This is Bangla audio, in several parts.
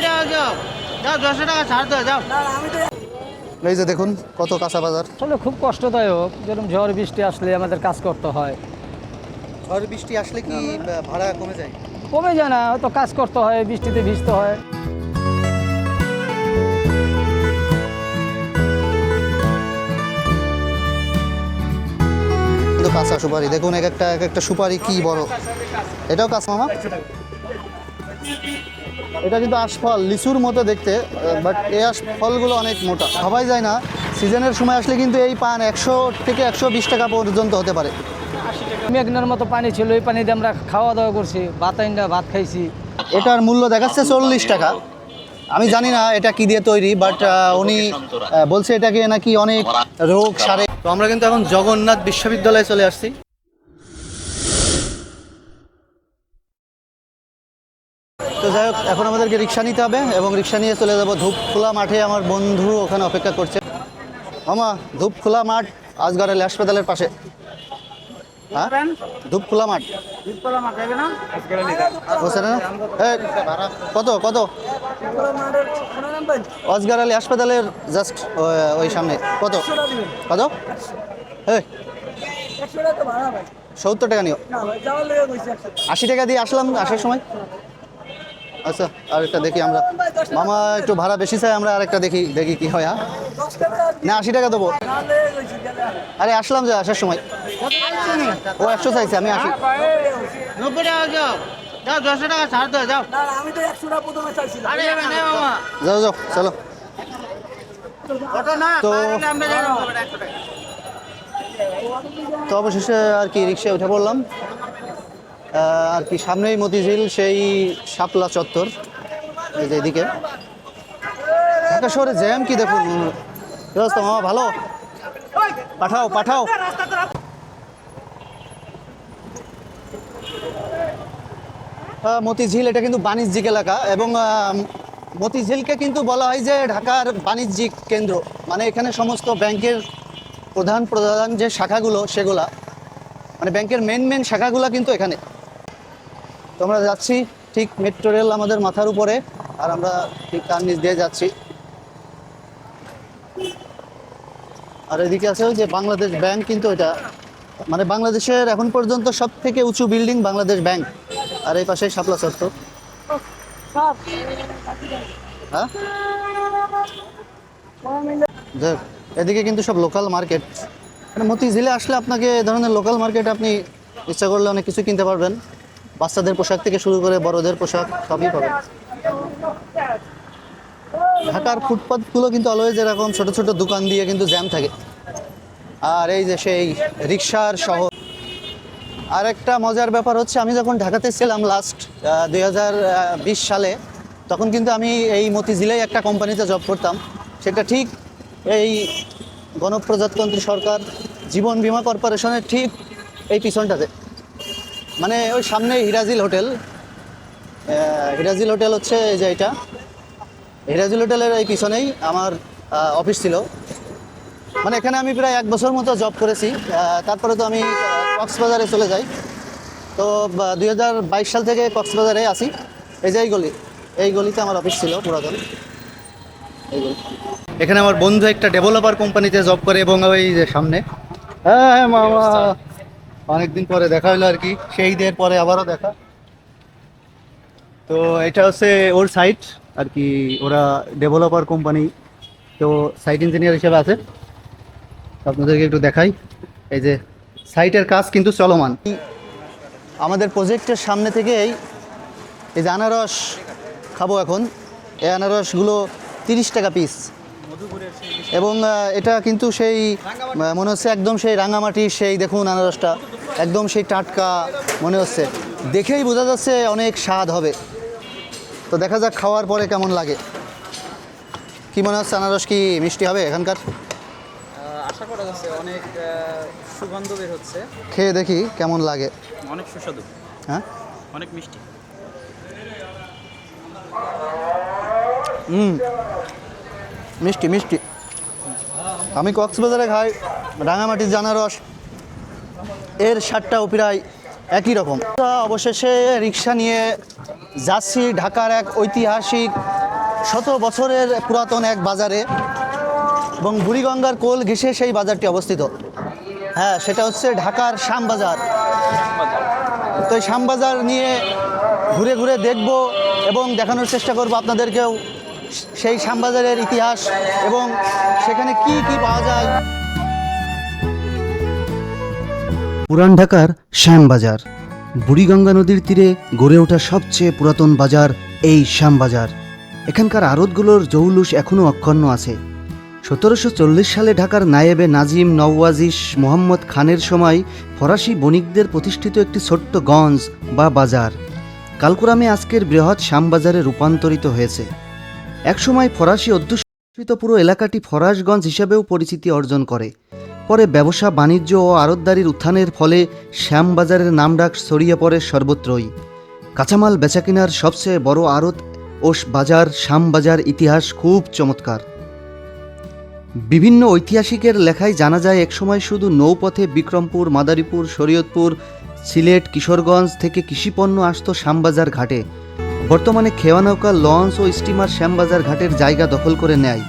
নব্বই টাকা যাও যাও দশশো টাকা ছাড় দাও যাও এই যে দেখুন কত কাঁচা বাজার। আসলে খুব কষ্টদায়ক যেরকম ঝড় বৃষ্টি আসলে আমাদের কাজ করতে হয়। ঝড় বৃষ্টি আসলে কি ভাড়া কমে যায়? কমে যায় না হয়তো কাজ করতে হয় বৃষ্টিতে ভিজতে হয়। কাঁচা সুপারি দেখুন এক একটা এক একটা সুপারি কি বড়। এটাও কাঁচা মামা? এটা কিন্তু আশফল লিচুর মতো দেখতে বাট এই আশফলগুলো অনেক মোটা। সবাই যায় না সিজনের সময় আসলে কিন্তু এই পান একশো থেকে একশো বিশ টাকা পর্যন্ত হতে পারে। মেঘনার মতো পানি ছিল ওই পানি দিয়ে আমরা খাওয়া দাওয়া করছি ভাত আইনা ভাত খাইছি। এটার মূল্য দেখাচ্ছে চল্লিশ টাকা। আমি জানি না এটা কি দিয়ে তৈরি বাট উনি বলছে এটাকে নাকি অনেক রোগ সারে। তো আমরা কিন্তু এখন জগন্নাথ বিশ্ববিদ্যালয়ে চলে আসছি তো যাই হোক এখন আমাদেরকে রিক্সা নিতে হবে এবং রিক্সা নিয়ে চলে যাব ধূপখোলা মাঠে। আমার বন্ধু ওখানে অপেক্ষা করছে। মামা, ধূপখোলা মাঠ আজগড়ের হাসপাতালের পাশে। হ্যাঁ? ধূপখোলা মাঠ। বুঝছেন না কত কত? অজগার আলী হাসপাতালের জাস্ট ওই সামনে। কত? কত? এই। সত্তর টাকা নিও। আশি টাকা দিয়ে আসলাম আসার সময়। আচ্ছা আরেকটা দেখি আমরা। মামা একটু ভাড়া বেশি চাই আমরা আরেকটা দেখি দেখি কি হয় হ্যাঁ? না আশি টাকা দেবো। আরে আসলাম যে আসার সময়। ও একশো চাইছে আমি আসি নব্বই টাকা যাও দশশো টাকা ছাড় দাও যাও। আমি তো একশোটা প্রথমে চাইছিলাম। আরে না মামা। যাও যাও চলো। তো- তাহলে আমরা যাব একশো টাকা তো অবশেষে আর কি রিক্সায় উঠে পড়লাম। আর কি, সামনেই মতিঝিল, সেই শাপলা চত্বর এদিকে। ঢাকা শহরে জ্যাম কি দেখুন? ব্যবস্থা ভালো? পাঠাও পাঠাও। মতিঝিল, এটা কিন্তু বাণিজ্যিক এলাকা এবং মতিঝিলকে কিন্তু বলা হয় যে ঢাকার বাণিজ্যিক কেন্দ্র। মানে এখানে সমস্ত ব্যাংকের প্রধান প্রধান যে শাখাগুলো, সেগুলা। মানে ব্যাংকের মেন মেন শাখাগুলো কিন্তু এখানে। তো আমরা যাচ্ছি, ঠিক মেট্রো রেল আমাদের মাথার উপরে, আর আমরা ঠিক তার নিচ দিয়ে যাচ্ছি। আর এদিকে আছে যে বাংলাদেশ ব্যাংক কিন্তু এটা মানে বাংলাদেশের এখন পর্যন্ত সব থেকে উঁচু বিল্ডিং বাংলাদেশ ব্যাংক। আর এই পাশে শাপলা চত্বর। হ্যাঁ? এদিকে কিন্তু সব লোকাল মার্কেট মানে মতি মতিঝিলে আসলে আপনাকে এ ধরনের লোকাল মার্কেট আপনি ইচ্ছা করলে অনেক কিছু কিনতে পারবেন। বাচ্চাদের পোশাক থেকে শুরু করে বড়দের পোশাক, সবই পাবেন ঢাকার ফুটপাথগুলো কিন্তু অলওয়েজ এরকম ছোট ছোট দোকান দিয়ে কিন্তু জ্যাম থাকে। আর এই যে সেই রিক্সার শহর। আর একটা মজার ব্যাপার হচ্ছে, আমি যখন ঢাকাতে ছিলাম লাস্ট দুই হাজার বিশ সালে, তখন কিন্তু আমি এই মতিঝিলেই একটা কোম্পানিতে জব করতাম। সেটা ঠিক এই গণপ্রজাতন্ত্রী সরকার জীবন বীমা কর্পোরেশনের ঠিক এই পিছনটাতে। মানে ওই সামনে হিরাজিল হোটেল। হিরাজিল হোটেল হচ্ছে এই যে এটা। হিরাজিল হোটেলের এই পিছনেই আমার অফিস ছিল। মানে এখানে আমি প্রায় এক বছর মতো জব করেছি। তারপরে তো আমি কক্সবাজারে চলে যাই। তো দুই হাজার বাইশ সাল থেকে কক্সবাজারে আসি। এই যে এই গলি এই গলিতে আমার অফিস ছিল পুরাতন। এই গলি। এখানে আমার বন্ধু একটা ডেভেলপার কোম্পানিতে জব করে এবং ওই যে সামনে। হ্যাঁ হ্যাঁ মামা। অনেকদিন পরে দেখা হলো আর কি, সেই ঈদের পরে আবারও দেখা। তো এটা হচ্ছে ওর সাইট আর কি, ওরা ডেভেলপার কোম্পানি তো সাইট ইঞ্জিনিয়ার হিসেবে আছে। আপনাদেরকে একটু দেখাই, এই যে সাইটের কাজ কিন্তু চলমান। আমাদের প্রজেক্টের সামনে থেকেই এই যে আনারস খাব এখন। এই আনারসগুলো তিরিশ টাকা পিস এবং এটা কিন্তু সেই মনে হচ্ছে একদম সেই রাঙামাটির সেই, দেখুন আনারসটা। একদম সেই টাটকা মনে হচ্ছে। দেখেই বোঝা যাচ্ছে অনেক স্বাদ হবে। তো দেখা যাক খাওয়ার পরে কেমন লাগে। কি মনে হচ্ছে আনারস কি মিষ্টি হবে এখানকার? আশা করা যাচ্ছে অনেক সুগন্ধ বের হচ্ছে। খেয়ে দেখি কেমন লাগে। অনেক সুস্বাদু। হ্যাঁ? অনেক মিষ্টি। হুম মিষ্টি মিষ্টি। আমি কক্সবাজারে খাই রাঙামাটির জানারস এর স্বাদটাও প্রায় একই রকম। অবশেষে রিক্সা নিয়ে যাচ্ছি ঢাকার এক ঐতিহাসিক শত বছরের পুরাতন এক বাজারে এবং বুড়িগঙ্গার কোল ঘেঁষে সেই বাজারটি অবস্থিত। হ্যাঁ সেটা হচ্ছে ঢাকার শ্যামবাজার তো এই শ্যামবাজার নিয়ে ঘুরে ঘুরে দেখব এবং দেখানোর চেষ্টা করব আপনাদেরকেও সেই শ্যামবাজারের ইতিহাস এবং সেখানে কি কি পাওয়া যায়। পুরান ঢাকার শ্যামবাজার বুড়িগঙ্গা নদীর তীরে গড়ে ওঠা সবচেয়ে পুরাতন বাজার এই শ্যামবাজার এখানকার আড়তগুলোর জৌলুস এখনও অক্ষুণ্ণ আছে। সতেরোশো চল্লিশ সালে ঢাকার নায়েবে নাজিম নওয়াজিস মোহাম্মদ খানের সময় ফরাসি বণিকদের প্রতিষ্ঠিত একটি ছোট্ট গঞ্জ বা বাজার। কালকুরামে আজকের বৃহৎ শ্যামবাজারে রূপান্তরিত হয়েছে। একসময় ফরাসি অধ্যুষিত পুরো এলাকাটি ফরাসগঞ্জ হিসেবেও পরিচিতি অর্জন করে। পরে ব্যবসা, বাণিজ্য ও আড়তদারির উত্থানের ফলে শ্যামবাজারের নামডাক ছড়িয়ে পড়ে সর্বত্রই। কাঁচামাল বেচাকেনার সবচেয়ে বড় আড়ত ও বাজার শ্যামবাজার ইতিহাস খুব চমৎকার। বিভিন্ন ঐতিহাসিকের লেখায় জানা যায়, একসময় শুধু নৌপথে বিক্রমপুর, মাদারীপুর, শরীয়তপুর, সিলেট, কিশোরগঞ্জ থেকে কৃষিপণ্য আসত শ্যামবাজার ঘাটে। বর্তমানে খেওয়া নৌকা লঞ্চ ও স্টিমার শ্যামবাজার ঘাটের জায়গা দখল করে নেয়।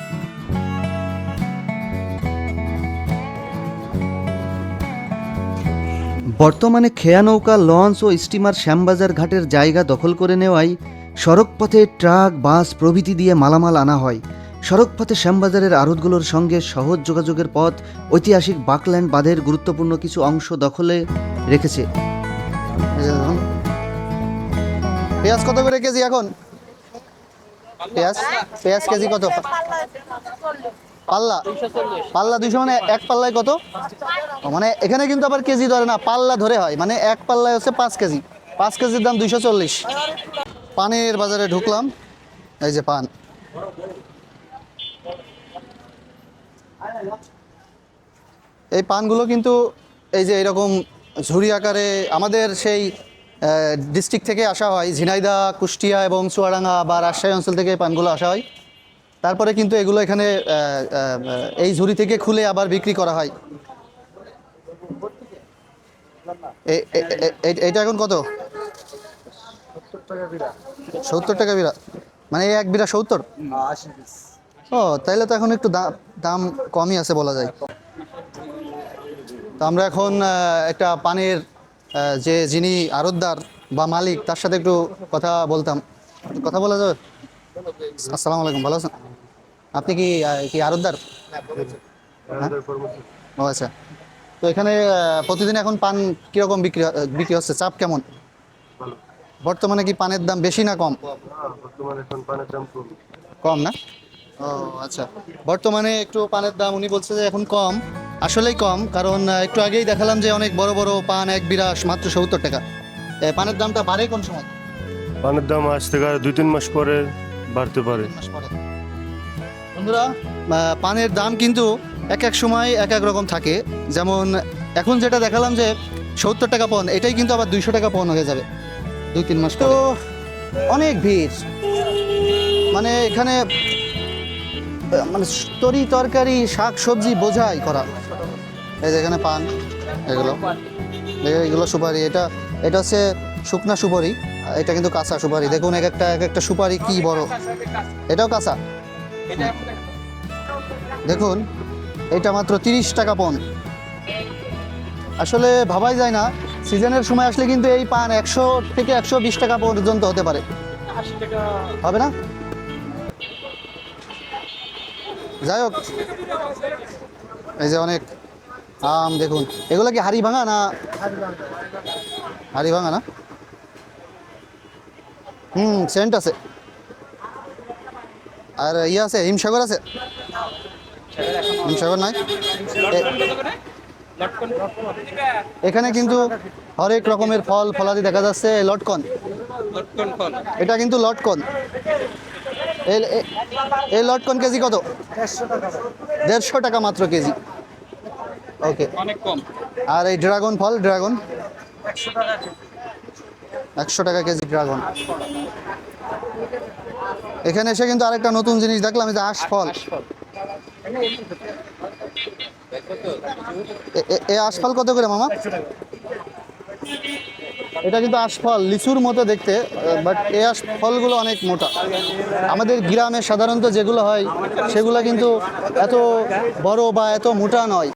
বর্তমানে খেয়া নৌকা, লঞ্চ ও স্টিমার শ্যামবাজার ঘাটের জায়গা দখল করে নেওয়ায় সড়কপথে ট্রাক, বাস প্রভৃতি দিয়ে মালামাল আনা হয়। সড়কপথে শ্যামবাজারের আড়তগুলোর সঙ্গে সহজ যোগাযোগের পথ, ঐতিহাসিক বাকল্যান্ড বাঁধের গুরুত্বপূর্ণ কিছু অংশ দখলে রেখেছে। পেঁয়াজ কত করে কেজি এখন? পেঁয়াজ? পেঁয়াজ কেজি কত? পাল্লা? পাল্লা দুইশো মানে এক পাল্লায় কত? মানে এখানে কিন্তু আবার কেজি ধরে না, পাল্লা ধরে হয়। মানে এক পাল্লায় হচ্ছে পাঁচ কেজি। পাঁচ কেজির দাম দুইশো চল্লিশ। পানের বাজারে ঢুকলাম। এই যে পান। এই পানগুলো কিন্তু এই যে এরকম ঝুড়ি আকারে আমাদের সেই ডিস্ট্রিক্ট থেকে আসা হয়। ঝিনাইদা, কুষ্টিয়া এবং চুয়াডাঙ্গা বা রাজশাহী অঞ্চল থেকে পানগুলো আসা হয়। তারপরে কিন্তু এগুলো এখানে এই ঝুড়ি থেকে খুলে আবার বিক্রি করা হয়। এ- এ- এ- এ- এইটা এখন কত? সত্তর টাকা বিড়া। মানে এক বিড়া সত্তর? ও, তাইলে তো এখন একটু দাম কমই আছে বলা যায়। তো আমরা এখন একটা পানের যে যিনি আড়তদার বা মালিক, তার সাথে একটু কথা বলতাম। কথা বলা যাবে? আসসালামু আলাইকুম, ভালো আছেন? আপনি কি কি আড়তদার হ্যাঁ? ও আচ্ছা। তো এখানে প্রতিদিন এখন পান কীরকম বিক্রি বিক্রি হচ্ছে? চাপ কেমন? বর্তমানে কি পানের দাম বেশি না কম? কম। না? ও আচ্ছা। বর্তমানে একটু পানের দাম উনি বলছে যে এখন কম আসলেই কম কারণ একটু আগেই দেখালাম যে অনেক বড় বড় পান এক বিরাস মাত্র সত্তর টাকা। পানের দামটা বাড়ে কোন সময়? পানের দাম আজ থেকে দুই তিন মাস পরে বাড়তে পারে। মাস পরে। বন্ধুরা পানের দাম কিন্তু এক এক সময় এক এক রকম থাকে। যেমন এখন যেটা দেখালাম যে সত্তর টাকা পণ এটাই কিন্তু আবার দুইশো টাকা পণ হয়ে যাবে। দুই তিন মাস তো অনেক ভিড়। মানে এখানে মানে তরি তরকারি শাক সবজি বোঝাই করা। এই যে এখানে পান এগুলো। এগুলো সুপারি এটা এটা হচ্ছে শুকনা সুপারি এটা কিন্তু কাঁচা সুপারি। দেখুন এক একটা এক একটা সুপারি কি বড়। এটাও কাঁচা। দেখুন, এটা মাত্র তিরিশ টাকা পণ। আসলে ভাবাই যায় না, সিজনের সময় আসলে কিন্তু এই পান একশো থেকে একশো বিশ টাকা পর্যন্ত হতে পারে। হবে না? যাই হোক, এই যে অনেক আম, দেখুন। এগুলো কি হাড়ি ভাঙা না হাড়ি ভাঙা না? হুম, সেন্ট আছে। আর ইয়ে আছে, হিমসাগর আছে? হিমসাগর নাই? এখানে কিন্তু হরেক রকমের ফল, ফলাদি দেখা যাচ্ছে লটকন। এটা কিন্তু লটকন। এই- লটকন কেজি কত? দেড়শো টাকা মাত্র কেজি। ওকে। আর এই ড্রাগন ফল, ড্রাগন? একশো টাকা কেজি ড্রাগন। এখানে এসে কিন্তু আরেকটা নতুন জিনিস দেখলাম যে আঁশ ফল এ- এ কত করে মামা? এটা কিন্তু আশফল লিচুর মতো দেখতে বাট এই আশফলগুলো অনেক মোটা। আমাদের গ্রামে সাধারণত যেগুলো হয় সেগুলো কিন্তু এত বড় বা এত মোটা নয়।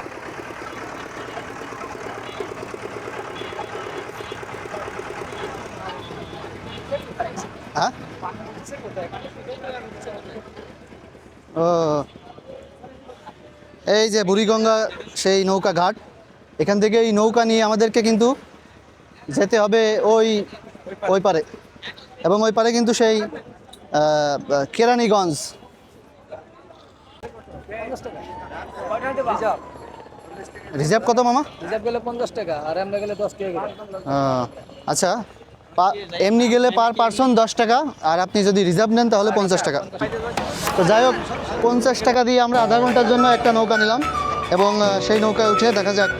এই যে বুড়িগঙ্গা সেই নৌকা ঘাট এখান থেকে এই নৌকা নিয়ে আমাদেরকে কিন্তু যেতে হবে ওই ওই পারে। এবং ওই পারে কিন্তু সেই কেরানীগঞ্জ। রিজার্ভ কত মামা? রিজার্ভ গেলে পঞ্চাশ টাকা আর আমরা গেলে দশ টাকা আচ্ছা। এমনি গেলে পার পার্সন দশ টাকা, আর আপনি যদি রিজার্ভ নেন তাহলে পঞ্চাশ টাকা। তো যাই হোক, পঞ্চাশ টাকা দিয়ে আমরা আধা ঘণ্টার জন্য একটা নৌকা নিলাম এবং সেই নৌকায় উঠে দেখা যাক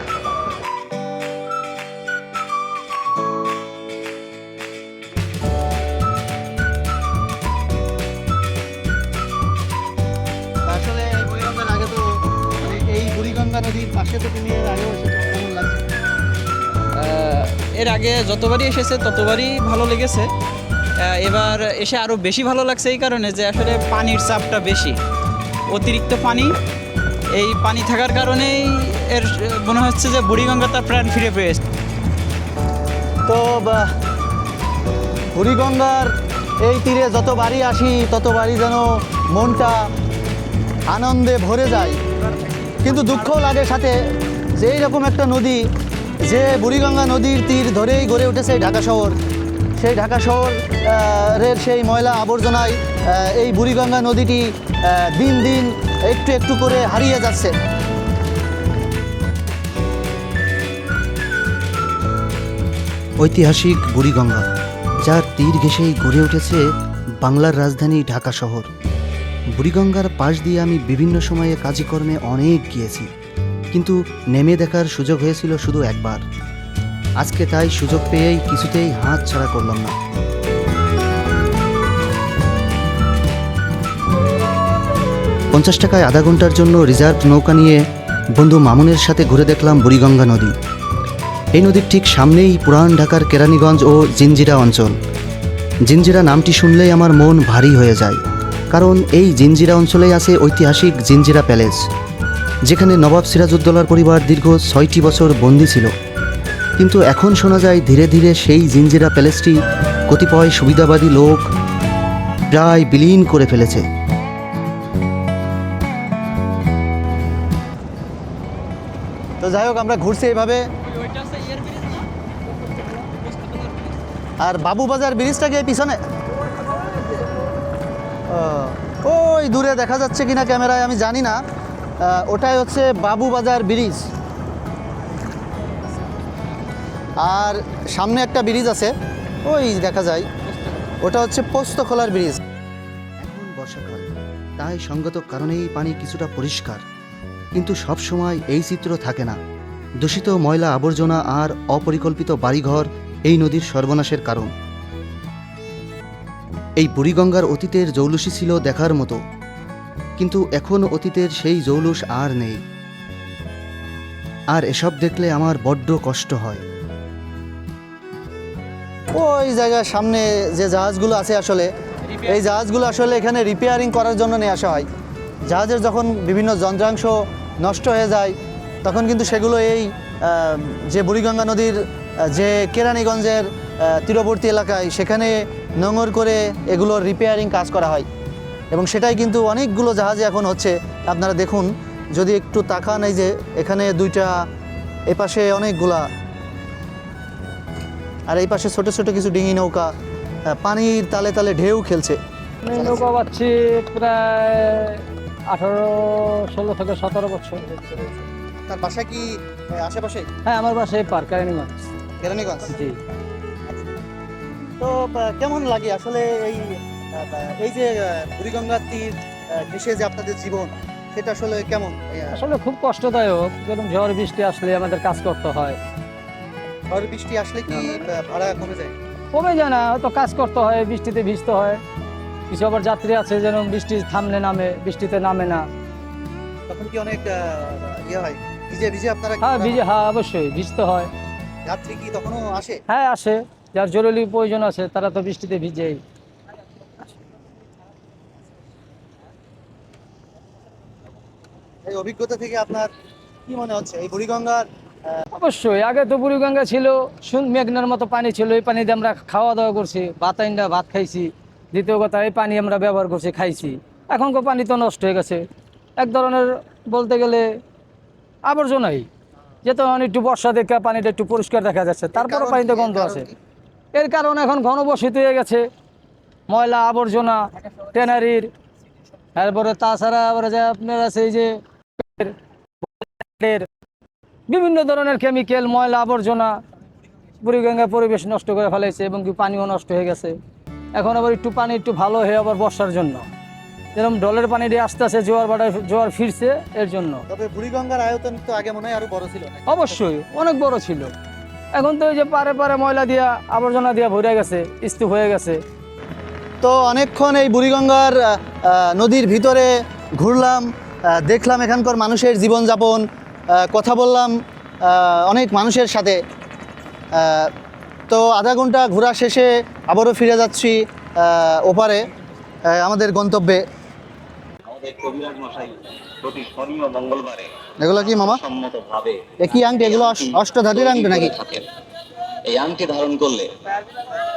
আগে যতবারই এসেছে, ততবারই ভালো লেগেছে। এবার এসে আরও বেশি ভালো লাগছে এই কারণে যে আসলে পানির চাপটা বেশি। অতিরিক্ত পানি, এই পানি থাকার কারণেই এর মনে হচ্ছে যে বুড়িগঙ্গা তার প্রাণ ফিরে পেয়েছে। তো বুড়িগঙ্গার এই তীরে যতবারই আসি, ততবারই যেন মনটা আনন্দে ভরে যায়। কিন্তু দুঃখও লাগে সাথে যে এইরকম একটা নদী যে বুড়িগঙ্গা নদীর তীর ধরেই গড়ে উঠেছে ঢাকা শহর। সেই ঢাকা শহর আহ, সেই ময়লা আবর্জনায় এই বুড়িগঙ্গা নদীটি দিন দিন একটু একটু করে হারিয়ে যাচ্ছে। ঐতিহাসিক বুড়িগঙ্গা যার তীর ঘেঁষেই গড়ে উঠেছে বাংলার রাজধানী ঢাকা শহর। বুড়িগঙ্গার পাশ দিয়ে আমি বিভিন্ন সময়ে কাজকর্মে অনেক গিয়েছি। কিন্তু নেমে দেখার সুযোগ হয়েছিল শুধু একবার। আজকে তাই সুযোগ পেয়েই কিছুতেই হাত ছাড়া করলাম না। পঞ্চাশ টাকায় আধা ঘণ্টার জন্য রিজার্ভ নৌকা নিয়ে বন্ধু মামুনের সাথে ঘুরে দেখলাম বুড়িগঙ্গা নদী। এই নদীর ঠিক সামনেই পুরান ঢাকার কেরানীগঞ্জ ও জিঞ্জিরা অঞ্চল। জিঞ্জিরা নামটি শুনলেই আমার মন ভারী হয়ে যায়। কারণ এই জিঞ্জিরা অঞ্চলেই আছে ঐতিহাসিক জিঞ্জিরা প্যালেস। যেখানে নবাব সিরাজউদ্দৌলার পরিবার দীর্ঘ ছয়টি বছর বন্দী ছিল। কিন্তু এখন শোনা যায় ধীরে ধীরে সেই জিঞ্জিরা প্যালেসটি কতিপয় সুবিধাবাদী লোক প্রায় বিলীন করে ফেলেছে। তো যাই হোক, আমরা ঘুরছি এইভাবে। আর বাবুবাজার ব্রিজটা কি পিছনে? ওই দূরে দেখা যাচ্ছে কিনা ক্যামেরায়, আমি জানি না। ওটাই হচ্ছে বাবুবাজার ব্রিজ। আর সামনে একটা ব্রিজ আছে, ওই দেখা যায়। ওটা হচ্ছে পোস্তখোলার ব্রিজ। এখন বর্ষাকাল, তাই সঙ্গত কারণেই পানি কিছুটা পরিষ্কার। কিন্তু সব সময় এই চিত্র থাকে না। দূষিত ময়লা আবর্জনা আর অপরিকল্পিত বাড়িঘর এই নদীর সর্বনাশের কারণ। এই বুড়িগঙ্গার অতীতের জৌলুসই ছিল দেখার মতো। কিন্তু এখন অতীতের সেই জৌলুস আর নেই। আর এসব দেখলে আমার বড্ড কষ্ট হয়। ওই জায়গার সামনে যে জাহাজগুলো আছে আসলে, এই জাহাজগুলো আসলে এখানে রিপেয়ারিং করার জন্য নিয়ে আসা হয়। জাহাজের যখন বিভিন্ন যন্ত্রাংশ নষ্ট হয়ে যায়, তখন কিন্তু সেগুলো এই যে বুড়িগঙ্গা নদীর যে কেরানীগঞ্জের তীরবর্তী এলাকায় সেখানে নোঙর করে এগুলোর রিপেয়ারিং কাজ করা হয়। এবং সেটাই কিন্তু অনেকগুলো জাহাজে এখন হচ্ছে। আপনারা দেখুন যদি একটু তাকান এই যে এখানে দুইটা এপাশে অনেকগুলা। আর এই পাশে ছোট ছোট কিছু ডিঙি নৌকা পানির তালে তালে ঢেউ খেলছে। নৌকা পাচ্ছি প্রায় আঠারো ষোলো থেকে সতেরো বছর তার বাসা কি আশেপাশে? হ্যাঁ আমার বাসায় পার কেরানীগঞ্জ। কেরানীগঞ্জ? জি। তো কেমন লাগে আসলে এই এই যে বুড়িগঙ্গার তীর ঘেঁষে যে আপনাদের জীবন সেটা আসলে কেমন? আসলে খুব কষ্টদায়ক। যেরকম ঝড় বৃষ্টি আসলে আমাদের কাজ করতে হয়। ঝড় বৃষ্টি আসলে কি ভাড়া কমে যায়? কমে যায় না হয়তো কাজ করতে হয় বৃষ্টিতে ভিজতে হয়। কিছু আবার যাত্রী আছে যেন বৃষ্টি থামলে নামে বৃষ্টিতে নামে না। তখন কি অনেক ইয়ে হয়? ভিজে ভিজে আপনারা হ্যাঁ ভিজে হ্যাঁ অবশ্যই ভিজতে হয়। যাত্রী কি তখনও আসে? হ্যাঁ আসে। যার জরুরি প্রয়োজন আছে তারা তো বৃষ্টিতে ভিজেই। এই অভিজ্ঞতা থেকে আপনার কি মনে হচ্ছে? এই বুড়িগঙ্গার অবশ্যই আগে তো বুড়িগঙ্গা ছিল সুন- মেঘনার মতো পানি ছিল এই পানি দিয়ে আমরা খাওয়া দাওয়া করছি ভাত আইনটা ভাত খাইছি দ্বিতীয় কথা এই পানি আমরা ব্যবহার করছি খাইছি। এখনকার পানি তো নষ্ট হয়ে গেছে। এক ধরনের বলতে গেলে আবর্জনাই। যেহেতু একটু বর্ষা দেখে পানিটা একটু পরিষ্কার দেখা যাচ্ছে তারপরও পানিতে গন্ধ আছে। এর কারণ এখন ঘনবসতি হয়ে গেছে ময়লা আবর্জনা ট্যানারির তারপরে তাছাড়া আবার যে আপনার আছে এই যে বিভিন্ন ধরনের কেমিক্যাল ময়লা আবর্জনা বুড়িগঙ্গা পরিবেশ নষ্ট করে ফেলাইছে এবং কি পানিও নষ্ট হয়ে গেছে। এখন আবার একটু পানি একটু ভালো হয়ে আবার বর্ষার জন্য। যেরকম ডলের পানি দিয়ে আস্তে আস্তে জোয়ার বাড়া জোয়ার ফিরছে এর জন্য। তবে বুড়িগঙ্গার আয়তন তো আগে মনে হয় আরও বড় ছিল। অবশ্যই অনেক বড় ছিল। এখন তো ওই যে পারে পারে ময়লা দিয়া আবর্জনা দিয়া ভরে গেছে স্তূপ হয়ে গেছে। তো অনেকক্ষণ এই বুড়িগঙ্গার নদীর ভিতরে ঘুরলাম। দেখলাম এখানকার মানুষের জীবনযাপন কথা বললাম অনেক মানুষের সাথে। তো আধা ঘণ্টা ঘোরা শেষে আবারও ফিরে যাচ্ছি ওপারে আমাদের গন্তব্যে। এগুলো কি মামা? সম্মতভাবে এ কি আংটি? এগুলো অষ্ট- অষ্টধাতুর আংটি নাকি? এই আংটি ধারণ করলে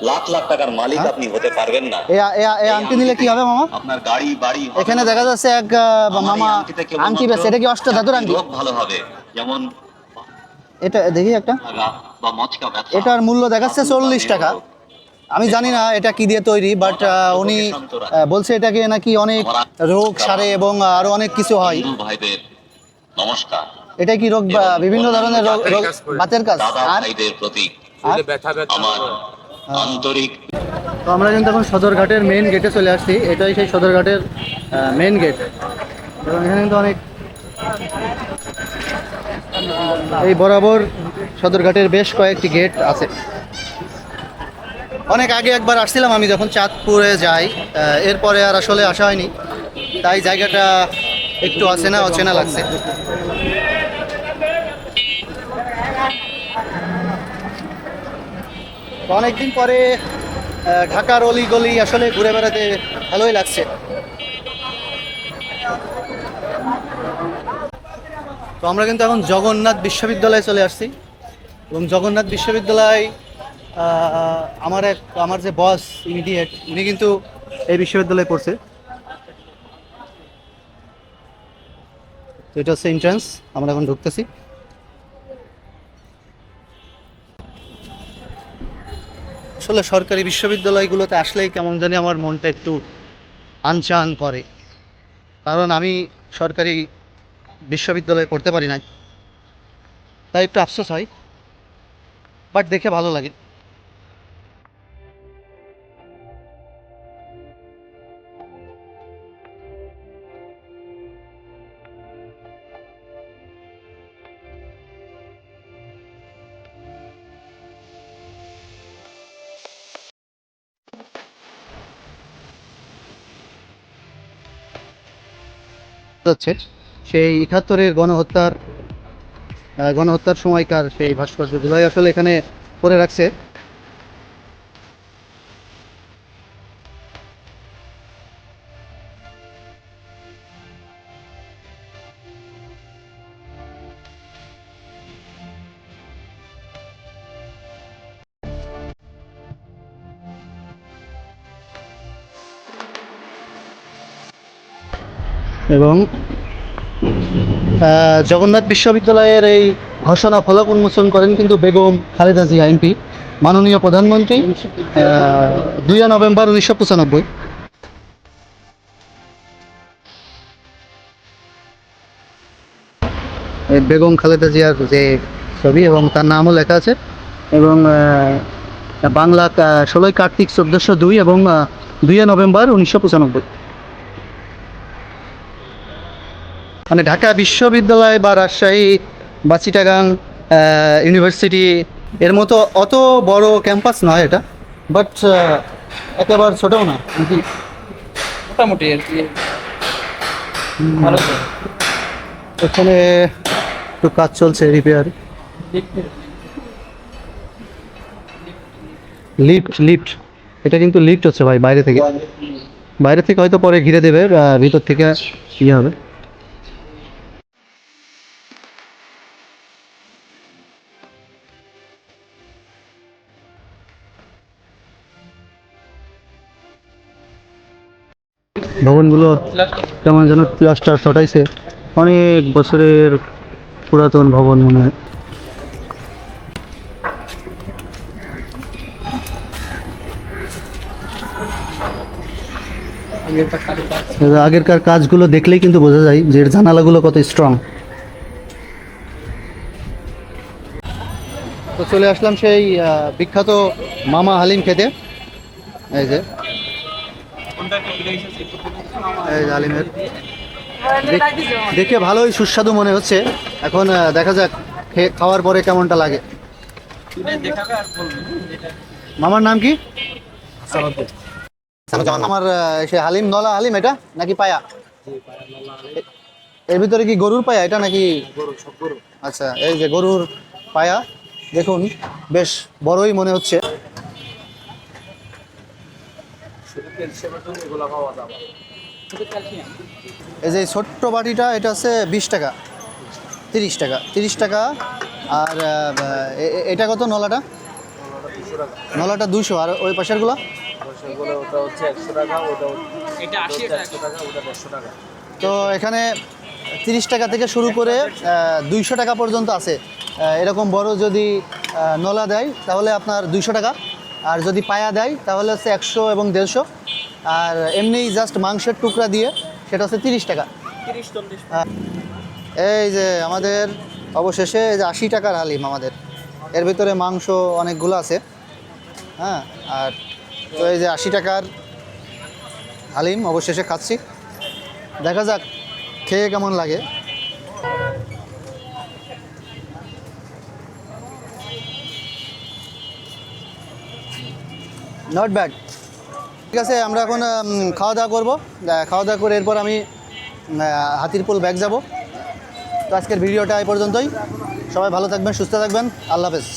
লাখ লাখ টাকার মালিক আপনি হতে পারবেন না। এ এ- এ আংটি নিলে কি হবে মামা? আপনার গাড়ি বাড়ি এখানে দেখা যাচ্ছে এক মামা আংটি বেছে এটা কি অষ্টধাতুর আংটি? রোগ ভালো হবে। যেমন এটা দেখি একটা। লাগা বা মচকা ব্যথা। এটার মূল্য দেখাচ্ছে চল্লিশ টাকা। আমি জানি না এটা কি দিয়ে তৈরি বাট উনি বলছে এটাকে নাকি অনেক রোগ সারে এবং আরও অনেক কিছু হয়। ভাইদের নমস্কার। এটা কি রোগ বা বিভিন্ন ধরনের রোগ রোগ বাতের কাজ? আর? আমার আন্তরিক। তো আমরা কিন্তু এখন সদরঘাটের মেইন গেটে চলে আসছি। এটাই সেই সদরঘাটের মেইন গেট এবং এখানে কিন্তু অনেক এই বরাবর সদরঘাটের বেশ কয়েকটি গেট আছে। অনেক আগে একবার আসছিলাম আমি যখন চাঁদপুরে যাই এরপরে আর আসলে আসা হয়নি। তাই জায়গাটা একটু অচেনা অচেনা লাগছে। অনেকদিন পরে ঢাকার অলি গলি আসলে ঘুরে বেড়াতে ভালোই লাগছে। তো আমরা কিন্তু এখন জগন্নাথ বিশ্ববিদ্যালয়ে চলে আসছি। এবং জগন্নাথ বিশ্ববিদ্যালয় আমার এক, আমার যে বস ইমিডিয়েট উনি কিন্তু এই বিশ্ববিদ্যালয়ে পড়ছে। তো এটা হচ্ছে এন্ট্রান্স আমরা এখন ঢুকতেছি। আসলে সরকারি বিশ্ববিদ্যালয়গুলোতে আসলেই কেমন জানি আমার মনটা একটু আনচান করে। কারণ আমি সরকারি বিশ্ববিদ্যালয়ে পড়তে পারি না তাই একটু আফসোস হয় বাট দেখে ভালো লাগে। হচ্ছে সেই একাত্তরের গণহত্যার গণহত্যার সময়কার সেই ভাস্কর্যগুলোই আসলে এখানে করে রাখছে। এবং জগন্নাথ বিশ্ববিদ্যালয়ের এই ঘোষণা ফলক উন্মোচন করেন কিন্তু বেগম খালেদা জিয়া এমপি, মাননীয় প্রধানমন্ত্রী দুই নভেম্বর উনিশশো পঁচানব্বই। বেগম খালেদা জিয়ার যে ছবি এবং তার নামও লেখা আছে এবং বাংলা ষোলোই কার্তিক চোদ্দোশো দুই এবং দুই নভেম্বর উনিশশো পঁচানব্বই। মানে ঢাকা বিশ্ববিদ্যালয় বা রাজশাহী বা চিটাগাং ইউনিভার্সিটি এর মতো অত বড় ক্যাম্পাস নয় এটা বাট একেবারে ছোটও না নাকি? মোটামুটি আর কি। এখানে একটু কাজ চলছে রিপেয়ার। Lift lift. এটা কিন্তু লিফট হচ্ছে ভাই বাইরে থেকে। বাইরে। থেকে হয়তো পরে ঘিরে দেবে ভিতর থেকে ইয়ে হবে। ভবনগুলো কেমন যেন প্লাস্টার ছটাইছে। অনেক বছরের পুরাতন ভবন মনে হয়। আগেরকার কাজগুলো দেখলেই কিন্তু বোঝা যায় যে এর জানালাগুলো কত স্ট্রং তো চলে আসলাম সেই বিখ্যাত মামা হালিম খেতে। এই যে। এই যে হালিমের দেখ- ভালোই সুস্বাদু মনে হচ্ছে। এখন দেখা যাক খাওয়ার পরে কেমনটা লাগে। মামার নাম কি? আমার সে হালিম, নলা হালিম এটা? নাকি পায়া? এর ভিতরে কি গরুর পায়া? এটা নাকি আচ্ছা এই যে গরুর পায়া, দেখুন, বেশ বড়ই মনে হচ্ছে। এই যে ছোট্ট বাটিটা, এটা হচ্ছে বিশ টাকা, তিরিশ টাকা তিরিশ টাকা, আর এটা কত নলাটা? নলাটা দুশো আর ওই পাশেরগুলো? তো এখানে তিরিশ টাকা থেকে শুরু করে দুইশো টাকা পর্যন্ত আছে। এরকম বড় যদি নলা দেয়, তাহলে আপনার দুইশো টাকা, আর যদি পায়া দেয়, তাহলে হচ্ছে একশো এবং দেড়শো। আর এমনি জাস্ট মাংসের টুকরা দিয়ে সেটা হচ্ছে তিরিশ টাকা। এই যে আমাদের অবশেষে এই যে আশি টাকার হালিম আমাদের। এর ভিতরে মাংস অনেকগুলো আছে। হ্যাঁ আর তো এই যে আশি টাকার হালিম অবশেষে খাচ্ছি। দেখা যাক খেয়ে কেমন লাগে। নট ব্যাড ঠিক আছে, আমরা এখন খাওয়া দাওয়া করব। খাওয়া দাওয়া করে এরপর আমি হাতির পুল হাতিরপুল ব্যাগ যাব। তো আজকের ভিডিওটা এই পর্যন্তই। সবাই ভালো থাকবেন, সুস্থ থাকবেন। আল্লাহ হাফেজ।